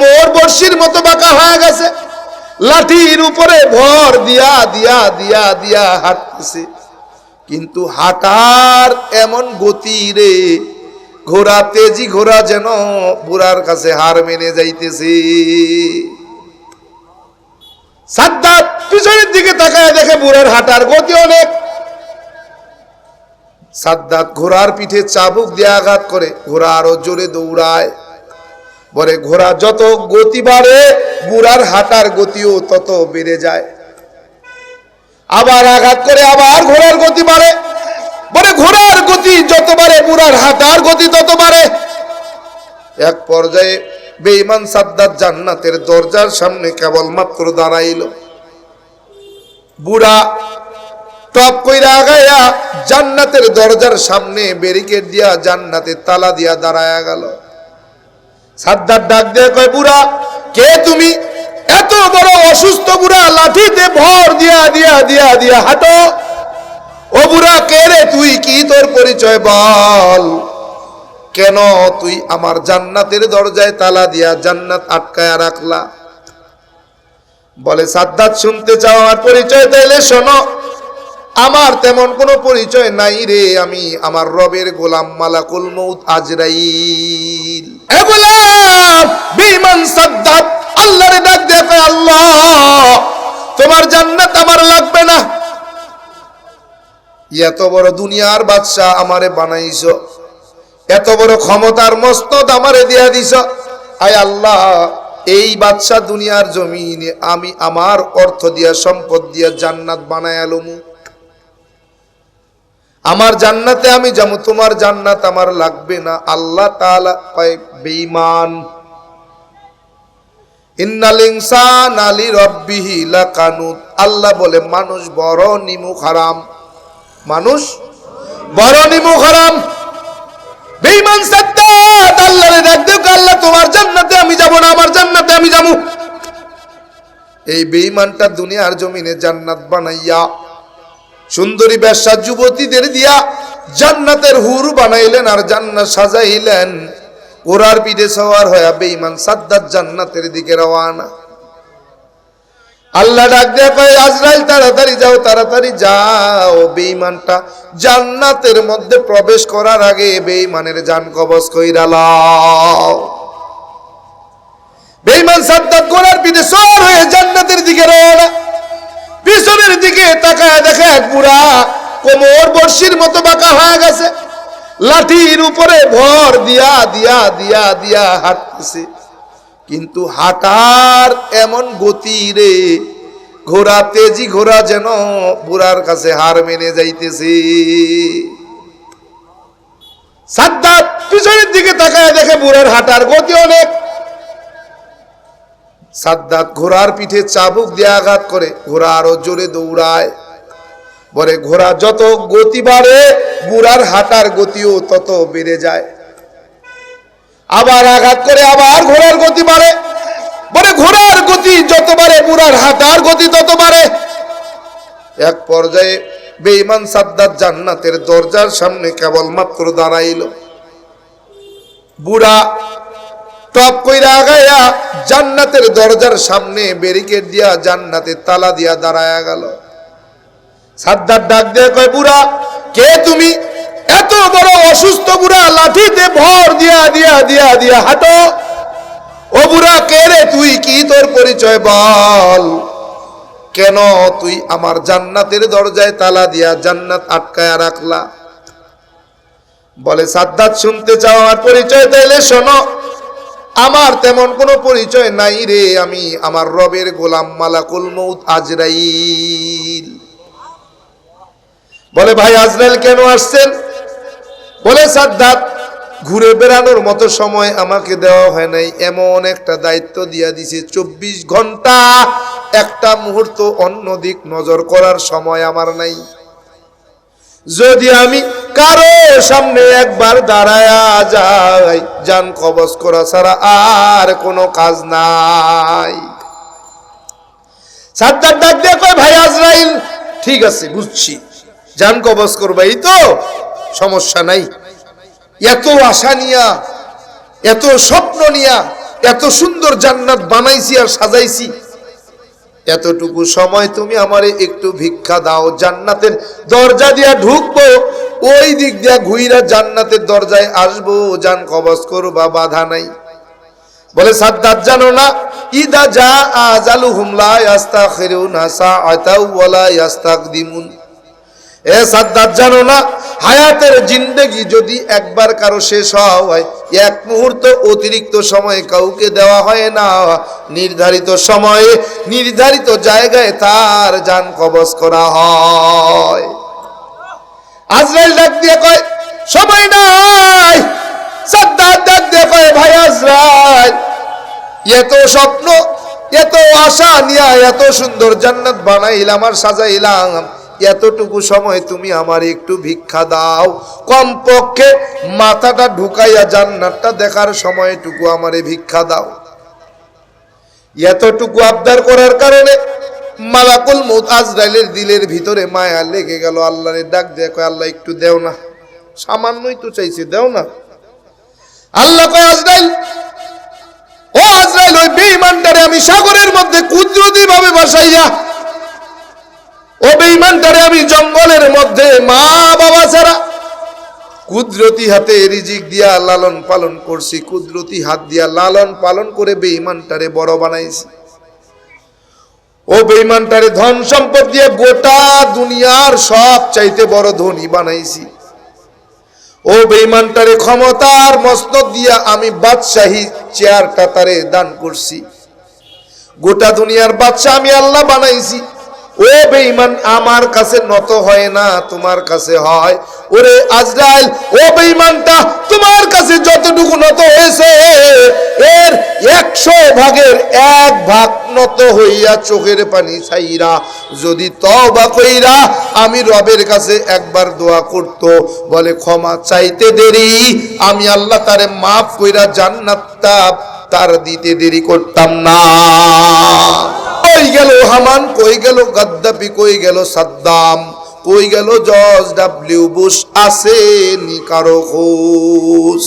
কোমর বর্ষির মতো বাঁকা হয়ে গেছে। লাঠির উপরে ভর দিয়া দিয়া দিয়া দিয়া হাঁটতেছে। কিন্তু হাঁটার এমন গতি রে, ঘোড়া তেজি ঘোড়া যেন বুড়ার কাছে হার মেনে যাইতেছে। সাদ্দাত পিছনের দিকে তাকায় দেখে বুড়ার হাঁটার গতি অনেক। সাদ্দাত ঘোড়ার পিঠে চাবুক দিয়ে আঘাত করে, ঘোড়া আরও জোরে দৌড়ায়। বলে ঘোড়া যত গতি বাড়ে বুড়ার হাঁটার গতিও তত বেড়ে যায়। আবার আঘাত করে আবার ঘোড়ার গতি বাড়ে। বলে ঘোড়ার গতি যত বাড়ে বুড়ার হাঁটার গতি তত বাড়ে। এক পর্যায়ে বেঈমান সাদ্দার জান্নাতের দরজার সামনে কেবলমাত্র দাঁড়াইল। বুড়া টপ কইরা আগাইয়া জান্নাতের দরজার সামনে ব্যারিকেড দিয়া জান্নাতের তালা দিয়া দাঁড়ায়া গেল। সাদ্দার ডাক দিয়ে কয়, বুড়া, কে তুমি? এত বড় অসুস্থ বুড়া, লাঠিতে ভর দিয়া দিয়া দিয়া দিয়া হাঁটো। ও বুড়া, কে রে তুই? কি তোর পরিচয় বল? কেন তুই আমার জান্নাতের দরজায় তালা দিয়া জান্নাত আটকায়া রাখলা? বলে, সাদ্দাত, শুনতে চাও আমার পরিচয়? তাইলে শোনো, আমার তেমন কোনো পরিচয় নাই রে, আমি আমার রবের গোলাম মালাকুল মৌত আজরাইল। এ ডাক কয়, আল্লাহ তোমার জান্নাত আমার লাগবে না। এত বড় দুনিয়ার বাদশাহ আমারে বানাইছো। এত বড় ক্ষমতার মস্তদ আমারে দিয়া দিছ। আয় আল্লাহ এই বাদশাহ দুনিয়ার জমিনে আমি আমার অর্থ দিয়া সম্পদ দিয়া জান্নাত বানায় আলমু আমার জান্নাতে আমি যাব, তোমার জান্নাত আমার লাগবে না। আল্লাহ বেঈমান। আল্লাহ বলে, মানুষ বড় নিমুখ হারাম মানুষ বড় হারাম বেঈমান আল্লাহরে আল্লাহ, তোমার জান্নাতে আমি যাব না, আমার জান্নাতে আমি যাব। এই বেঈমানটা দুনিয়ার জমিনে জান্নাত বানাইয়া সুন্দরী ব্যবসা যুবতীদের দিয়া জান্নাতের হুর বানাইলেন আর জান্নাত সাজাইলেন। ওরার পিঠে সওয়ার হয়ে বেঈমান সাদ্দাত জান্নাতের দিকে রওয়ানা। আল্লাহ ডাক দেয়া কয়, আজরাইল, তাড়াতাড়ি যাও তাড়াতাড়ি যাও। বেঈমানটা জান্নাতের মধ্যে প্রবেশ করার আগে বেঈমানের জান কবজ কইরা লাও। বেঈমান সাদ্দাত তাকায় দেখে এক বুড়া কোমর বর্ষির মতো বাঁকা হয়ে গেছে। লাঠির উপরে ভর দিয়া দিয়া দিয়া দিয়া হাঁটতেছে। কিন্তু হাঁটার এমন গতি রে, ঘোড়া তেজি ঘোড়া যেন বুড়ার কাছে হার মেনে যাইতেছে। সাদ্দাত পিছনের দিকে তাকায় দেখে বুড়ার হাঁটার গতি অনেক। সাদ্দাত ঘোড়ার পিঠে চাবুক দিয়ে আঘাত করে, ঘোড়া আরও জোরে দৌড়ায়। বলে, ঘোড়া যত গতি বাড়ে, বুড়ার হাঁটার গতিও তত বেড়ে যায়। আবার আঘাত করে, আবার ঘোড়ার গতি বাড়ে। বলে, ঘোড়ার গতি যত বাড়ে, বুড়ার হাঁটার গতি তত বাড়ে। এক পর্যায়ে বেঈমান সাদ্দাত জান্নাতের দরজার সামনে কেবলমাত্র দাঁড়াইল। বুড়া টপ কইরা আগাইয়া জান্নাতের দরজার সামনে ব্যারিকেড দিয়া জান্নাতের তালা দিয়া দাঁড়ায়া গেল। সাদ্দার ডাক দিয়ে কয়, বুড়া, কে তুমি? এত বড় অসুস্থ বুড়া, লাঠিতে ভর দিয়া দিয়া দিয়া দিয়া হাঁটো। ও বুড়া, কে রে তুই? কি তোর পরিচয় বল? কেন তুই আমার জান্নাতের দরজায় তালা দিয়া জান্নাত আটকায়া রাখলা? বলে, সাদ্দাত, শুনতে চাও আমার পরিচয়? তাইলে শোনো আমার তেমন কোনো পরিচয় নাই রে, আমি আমার রবের গোলাম মালাকুল মৌত আজরাইল। বলে, ভাই আজরাইল কেন আসছেন? বলে, সাদ্দাত, ঘুরে বেড়ানোর মতো সময় আমাকে দেওয়া হয় নাই। এমন একটা দায়িত্ব দিয়া দিছে। চব্বিশ ঘণ্টা একটা মুহূর্ত অন্য দিক নজর করার সময় আমার নাই। যদি আমি কারও সামনে একবার দাঁড়ায়া যাই যান কবজ করা ছাড়া আর কোনো কাজ নাই। সাদ্দার ডাক দিয়ে কয়, ভাই আজরাইল, ঠিক আছে, বুঝছি। যান কবজ করবে, এই তো সমস্যা নাই। এত আশা নিয়া, এত স্বপ্ন নিয়া, এত সুন্দর জান্নাত বানাইছি আর সাজাইছি। এতটুকু সময় তুমি আমারে একটু ভিক্ষা দাও, জান্নাতের দরজা দিয়া ঢুকবো ওই দিক দিয়া ঘুইরা জান্নাতের দরজায় আসব জান কবজ করবা, বাধা নাই। বলে, সাদ্দাত, জানো না? ইদা যা আজালু হুমলা ইয়াস্তাখিরুনা সাআতাও ওয়ালা ইয়াস্তাকদিমুন। এ সাদ্দাত, জানো না? হায়াতের জিন্দেগি যদি একবার কারও শেষ হয়, এক মুহূর্ত অতিরিক্ত সময় কাউকে দেওয়া হয় না। নির্ধারিত সময়ে নির্ধারিত জায়গায় তার যান কবজ করা হয়। আজরাইল ডাক দিয়ে কয়, সময় নাই। ডাক দিয়ে কয়, ভাই আজরাইল এত স্বপ্ন এত আশা নিয়া এত সুন্দর জান্নাত বানাইলাম আর সাজাইলাম। এতটুকু সময় তুমি আমার একটু ভিক্ষা দাও। কমপক্ষে মাথাটা ঢুকাইয়া জান্নাতটা দেখার সময়টুকু আমারে ভিক্ষা দাও। এতটুকু আবদার করার কারণে মালাকুল মৌত আজরাইলের দিলের ভিতরে মায়া লেগে গেল। আল্লাহরে ডাক দেখো আল্লাহ, একটু দেও না। সামান্যই তো চাইছে, দেও না। আল্লাহ কয়, আজরাইল, ও আজরাইল, ওই বেঈমানটারে আমি সাগরের মধ্যে কুদরতি ভাবে বসাইয়া, ও বেঈমানটারে আমি জঙ্গলের মধ্যে মা বাবা ছাড়া কুদরতি হাতে রিজিক দিয়া লালন পালন করছি। কুদরতি হাত দিয়া লালন পালন করে বেঈমানটারে বড় বানাইছি। ও বেঈমানটারে ধন সম্পদ দিয়ে গোটা দুনিয়ার সব চাইতে বড় ধনী বানাইছি। ও বেঈমানটারে ক্ষমতার মস্তক দিয়া আমি বাদশাহী চেয়ারটা তারে দান করছি। গোটা দুনিয়ার বাদশাহ আমি আল্লাহ বানাইছি। ও বেঈমান, আমার কাছে নত হয় না, তোমার কাছে হয়। ওরে আজরাইল, ও বেঈমানটা, তোমার কাছে যতটুকু নত হয়েছে, এর একশো ভাগের এক ভাগ নত হইয়া চোখের পানি ছাইরা, যদি তবা কইরা আমি রবের কাছে একবার দোয়া করত, বলে ক্ষমা চাইতে দেরি, আমি আল্লাহ তারে মাফ কইরা জান্নাতটা তার দিতে দেরি করতাম না। কই গেল হামান, কই গেল গাদ্দাফি, কই গেল সাদ্দাম, কই গেল জর্জ ডাব্লিউ বুশ, আছে নি কারও খোঁজ।